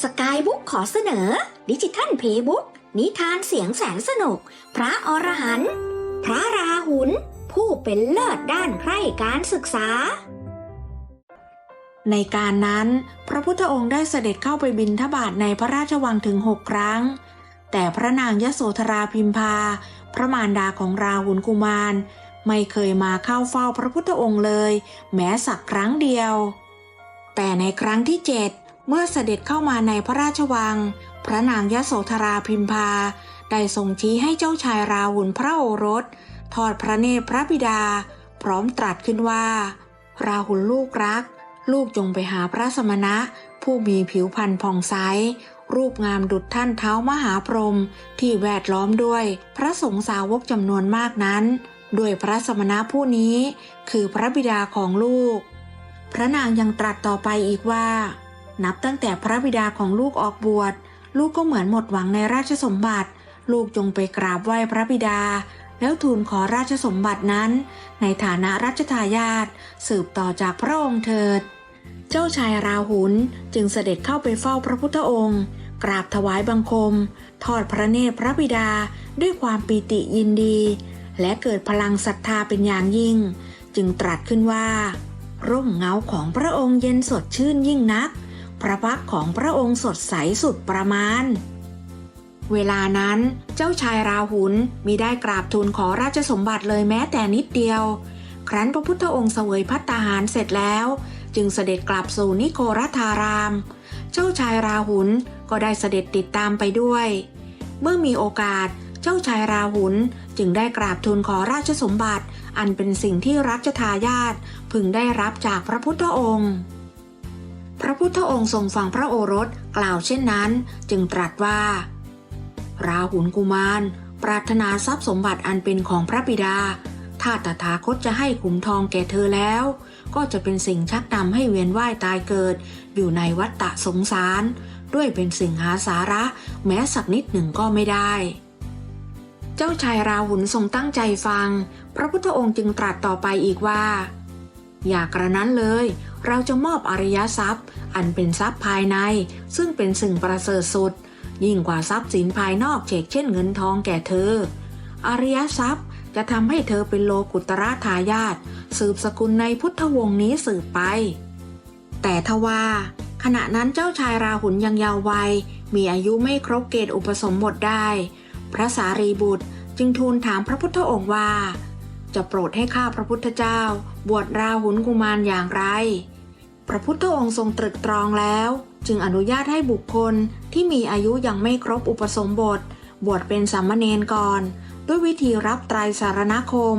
สกายบุ๊กขอเสนอ ดิจิทัลเพย์บุ๊กนิทานเสียงแสนสนุก พระอรหันต์พระราหุลผู้เป็นเลิศด้านใคร่การศึกษา ในการนั้น พระพุทธองค์ได้เสด็จเข้าไปบินทบาทในพระราชวังถึงหกครั้ง แต่พระนางยโสธราพิมพา พระมารดาของราหุลกุมาร ไม่เคยมาเข้าเฝ้าพระพุทธองค์เลย แม้สักครั้งเดียว แต่ในครั้งที่เจ็ด เมื่อเสด็จเข้ามาในพระราชวัง พระนางยโสธราพิมพา ได้ทรงชี้ให้เจ้าชายราหุลพระโอรส ทอดพระเนตรพระบิดา พร้อมตรัสขึ้นว่า ราหุลลูกรัก ลูกจงไปหาพระสมณะ ผู้มีผิวพรรณผ่องใสรูปงามดุจท่านเท้ามหาพรหมที่แวดล้อมด้วย พระสงฆ์สาวกจำนวนมากนั้น ด้วยพระสมณะผู้นี้ คือพระบิดาของลูก พระนางยังตรัสต่อไปอีกว่า นับตั้งแต่พระบิดาของลูกออกบวช ลูกก็เหมือนหมดหวังในราชสมบัติ ลูกจงไปกราบไหว้พระบิดา แล้วทูลขอราชสมบัตินั้น ในฐานะรัชทายาทสืบต่อจากพระองค์เถิด เจ้าชายราหุลจึงเสด็จเข้าไปเฝ้าพระพุทธองค์ กราบถวายบังคม ทอดพระเนตรพระบิดาด้วยความปีติยินดี และเกิดพลังศรัทธาเป็นอย่างยิ่ง จึงตรัสขึ้นว่า ร่มเงาของพระองค์เย็นสดชื่นยิ่งนัก พระพักของพระองค์สดใสสุดประมาณ เวลานั้นเจ้าชายราหุลมิได้กราบทูลขอราชสมบัติเลยแม้แต่นิดเดียว ครั้นพระพุทธองค์เสวยพัตตาหารเสร็จแล้ว จึงเสด็จกลับสู่นิโครธาราม เจ้าชายราหุลก็ได้เสด็จติดตามไปด้วย เมื่อมีโอกาสเจ้าชายราหุลจึงได้กราบทูลขอราชสมบัติ อันเป็นสิ่งที่รัชทายาทพึงได้รับจากพระพุทธองค์ พระพุทธองค์ทรงฟังพระโอรสกล่าวเช่นนั้น จึงตรัสว่า ราหุลกุมาร ปรารถนาทรัพย์สมบัติอันเป็นของพระบิดา ถ้าตถาคตจะให้ขุมทองแก่เธอแล้ว ก็จะเป็นสิ่งชักนำให้เวียนว่ายตายเกิด อยู่ในวัฏฏะสงสาร ด้วยเป็นสิ่งหาสาระ แม้สักนิดหนึ่งก็ไม่ได้ เจ้าชายราหุลทรงตั้งใจฟัง พระพุทธองค์จึงตรัสต่อไปอีกว่า อย่ากระนั้นเลย เราจะมอบอริยทรัพย์ อันเป็นทรัพย์ภายใน ซึ่งเป็นสิ่งประเสริฐสุด ยิ่งกว่าทรัพย์สินภายนอกเชกเช่นเงินทองแก่เธอ อริยทรัพย์จะทำให้เธอเป็นโลกุตระทายาทสืบสกุลในพุทธวงศ์นี้สืบไป แต่ทว่า ขณะนั้นเจ้าชายราหุลยังเยาว์วัย มีอายุไม่ครบเกณฑ์อุปสมบทได้ พระสารีบุตรจึงทูลถามพระพุทธองค์ว่า จะโปรดให้ข้าพระพุทธเจ้า บวชราหุลกุมารอย่างไร พระพุทธองค์ทรงตรึกตรองแล้ว จึงอนุญาตให้บุคคลที่มีอายุยังไม่ครบอุปสมบท บวชเป็นสามเณรก่อน ด้วยวิธีรับไตรสารณคม